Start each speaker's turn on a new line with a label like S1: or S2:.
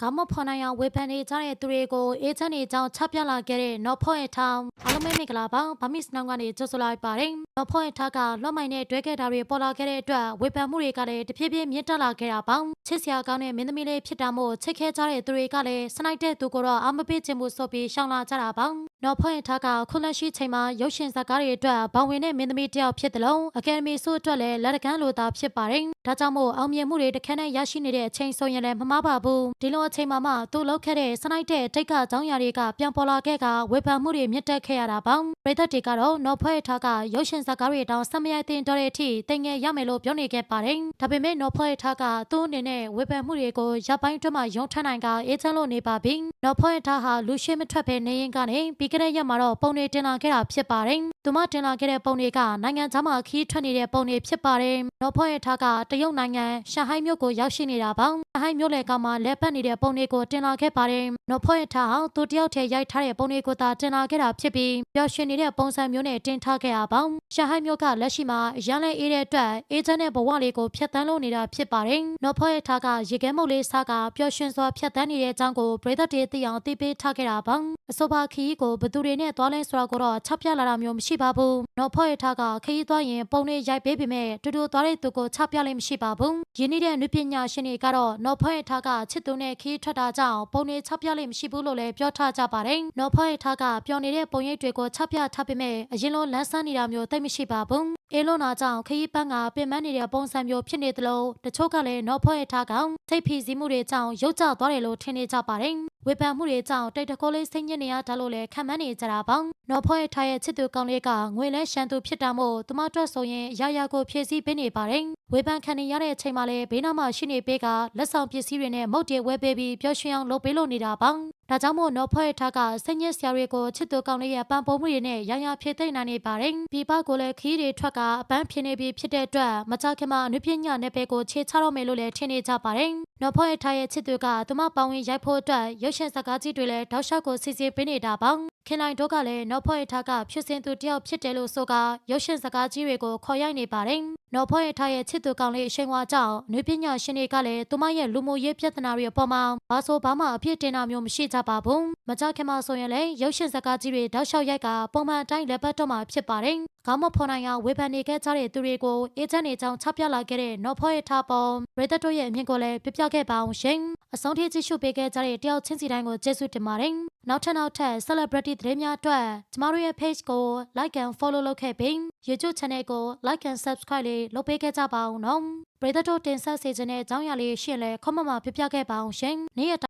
S1: ခေါင်းမဖော်နိုင်အောင်ဝေဖန်နေကြတဲ့သူတွေကိုအေဂျင့်တွေအကြောင်းချပြလာခဲ့တဲ့နော်ဖော့ရဲ့ထောင်အားလုံးပဲမင်္ဂလာပါဗမစ်နောင်ကနေကြိုဆိုလိုက်ပါတယ်နော်ဖော့ရဲ့ထောက်ကလွှတ်မိုင်နဲ့တွဲခဲ့တာတွေပေါ်လာခဲ့တဲ့အတွက်ဝေဖန်မှုတွေကလည်းတဖြည်းဖြည်းမြင့်တက်လာခဲ့တာပါချစ်စရာကောင်းတဲ့မင်းသမီးလေးဖြစ်တာမို့ချစ်ခဲကြတဲ့သူတွေကလည်းစနိုက်တဲ့သူကိုတော့အာမပေးခြင်းမှုဆိုပြီးရှောင်လာကြတာပါနော်ဖော့ရဲ့ထောက်ကခုလက်ရှိချိန်မှာရုပ်ရှင်ဇာတ်ကားတွေအတွက်ဘောင်ဝင်တဲ့မင်းသမီးတစ်ယောက်ဖြစ်တယ်လို့အကယ်ဒမီဆိုအတွက်လည်းလက်တကမ်းလိုသားဖြစ်ပါတယ်ဒါကြောင့်မို့အောင်မြင်မှုတွေတစ်ခက်နဲ့ရရှိနေတဲ့အချိန်ဆိုရင်လည်းမမှားပါဘူးဒီလိုအချိန်မှာမှသူလောက်ခဲ့တဲ့စနိုက်တဲ့တိတ်ကအကြောင်းအရာတွေကပြန်ပေါ်လာခဲ့ကဝေဖန်မှုတွေမြင့်တက်ခဲ့ရတာပေါ့ပရိသတ်တွေကတော့နော်ဖွဲ့ထားကရုပ်ရှင်ဇာတ်ကားတွေတောင်ဆက်မရိုက်တင်တော့တဲ့အထိတင်ငယ်ရမယ်လို့ပြောနေခဲ့ပါတယ်ဒါပေမဲ့နော်ဖွဲ့ထားကသူ့အနေနဲ့ဝေဖန်မှုတွေကိုရပ်ပိုင်းတွင်းမှာရုံထနိုင်ကအေးချမ်းလို့နေပါပြီနော်ဖွဲ့ထားဟာလူရှိမထွက်ပဲနေရင်ကနေပြီးခဲ့တဲ့ရက်မှာတော့ပုံတွေတင်လာခဲ့တာဖြစ်ပါတယ် သူမတင်လာခဲ့တဲ့ပုံတွေကနိုင်ငံခြားမှာခီးထွက်နေတဲ့ပုံတွေဖြစ်ပါတယ်နော်ဖွဲ့ထားကတရုတ်နိုင်ငံရှန်ဟိုင်းမြို့ကိုရောက်ရှိနေတာပေါ့ရှန်ဟိုင်းမြို့လေကောင်မှာလဲပတ်နေတဲ့ပုံတွေကိုတင်လာခဲ့ပါတယ်နော်ဖွဲ့ထားအောင်သူတယောက်တည်းရိုက်ထားတဲ့ပုံတွေကိုသာတင်လာခဲ့တာဖြစ်ပြီးပျော်ရွှင်နေတဲ့ပုံစံမျိုးနဲ့တင်ထားခဲ့တာပေါ့ရှန်ဟိုင်းမြို့ကလက်ရှိမှာရန်လဲအေးတဲ့အတွက်အေဂျင့်တဲ့ဘဝလေးကိုဖျက်ဆီးလို့နေတာဖြစ်ပါတယ်နော်ဖွဲ့ထားကရေခဲမုတ်လေးစားကပျော်ရွှင်စွာဖျက်ဆီးနေတဲ့အကြောင်းကိုပရိသတ်တွေသိအောင်သိပေးထားခဲ့တာပေါ့အဆိုပါခီးကိုဘသူတွေနဲ့သွားလဲဆိုတာကိုတော့ချပြလာတာမျိုးမရှိပါဘူးနော်ဖွဲ့ထားကခီးသွားရင်ပုံတွေရိုက်ပေးပေမဲ့တူတူသွားတဲ့သူကိုချပြလည်းမရှိပါဘူးယင်းနေတဲ့နုပညာရှင်တွေကတော့နော်ဖွဲ့ထားကချစ်သူနဲ့ခီးထွက်တာကြောင့်ပုံတွေချပြလည်းမရှိဘူးလို့လည်းပြောထားကြပါတယ်နော်ဖွဲ့ထားကပျော်နေတဲ့ပုံရိပ်တွေကိုချပြထားပေမဲ့အရင်လိုလန်းဆန်းနေတာမျိုးသိပ်မရှိပါဘူးအေလိုနာကြောင့်ခရီးပန်းကပင်ပန်းနေတဲ့ပုံစံမျိုးဖြစ်နေသလိုတချို့ကလည်းနော်ဖွဲ့ထားကောင်စိတ်ဖိစီးမှုတွေကြောင့်ရုတ်ကျသွားတယ်လို့ထင်နေကြပါတယ်ဝေဖန်မှုတွေကြောင့်တိတ်တခိုးလေးစိတ်ညစ်နေရတာလို့လည်းခံမှန်းနေကြတာပေါ့နော်ဖွဲ့ထားရဲ့ချစ်သူကောင်းလေးကငွေလဲရှမ်းသူဖြစ်တာမို့သူမအတွက်ဆိုရင်အရာရာကိုဖြည့်ဆည်းပေးနေပါတယ်ဝေဖန်ခံနေရတဲ့အချိန်မှာလည်းဘေးနားမှာရှိနေပေးကလက်ဆောင်ပစ္စည်းတွေနဲ့မုတ်တေဝဲပေးပြီးပျော်ရွှင်အောင်လုပ်ပေးလို့နေတာပေါ့ဒါကြောင့်မို့နော်ဖွဲ့ထားကစိတ်ညစ်စရာတွေကိုချစ်သူကောင်းလေးရဲ့ပံပိုးမှုတွေနဲ့ရာရာဖြည့်သိမ့်နိုင်နေပါတယ်ပြပကိုလည်းခီးတွေထွက်ကအပန်းဖြစ်နေပြီးဖြစ်တဲ့အတွက်မကြခင်မှာအနုပညာနယ်ပယ်ကိုခြေချတော့မယ်လို့လည်းထင်နေကြပါတယ်နော်ဖွဲ့ထားရဲ့ချစ်သူကသူမပေါင်းဝင်ရိုက်ဖို့အတွက်ရုပ်ရှင်စကားကြီးတွေလည်းတောက်လျှောက်ကိုစီစီပေးနေတာပေါ့ ခင်လိုက်တို့ကလည်းနော်ဖွဲ့ထားကဖြစ်စဉ်သူတယောက်ဖြစ်တယ်လို့ဆိုကရုပ်ရှင်စကားကြီးတွေကိုခေါ်ရိုက်နေပါတယ်နော်ဖွဲ့ထားရဲ့ချစ်သူကောင်းလေးအရှိန်ဝါကြောင့်အနုပညာရှင်တွေကလည်းသူမရဲ့လူမှုရေးပြဿနာတွေအပေါ်မှာဘာဆိုဘာမှအဖြစ်တင်တာမျိုးမရှိကြပါဘူးမကြခင်မှာဆိုရင်လည်းရုပ်ရှင်စကားကြီးတွေတောက်လျှောက်ရိုက်ကပုံမှန်အတိုင်းလက်ပတ်တော့မှာဖြစ်ပါတယ်ခေါင်းမဖော်နိုင်အောင်ဝေဖန်နေခဲ့ကြတဲ့သူတွေကိုအေဂျင့်တွေကြောင့်ချပြလာခဲ့တဲ့နော်ဖွဲ့ထားပေါ်ရသက်တို့ရဲ့အမြင့်ကိုလည်းပြပြခဲ့ပါအောင်ရှင်အဆုံးထိကြည့်ရှုပေးခဲ့ကြတဲ့တယောက်ချင်းစီတိုင်းကိုကျေးဇူးတင်ပါတယ် နောက်ထပ်နောက်ထပ် celebrity သတင်းများအတွက်ကျမတို့ရဲ့ page ကို like and follow လုပ်ခဲ့ပြီး YouTube channel ကို like and subscribe လေးလုပ်ပေးခဲ့ကြပါအောင်နော်ပရိသတ်တို့တင်ဆက်စေခြင်းတဲ့အကြောင်းအရာလေးရှင်းလဲ comment မှာပြပြခဲ့ပါအောင်ရှင်နေ့ရက်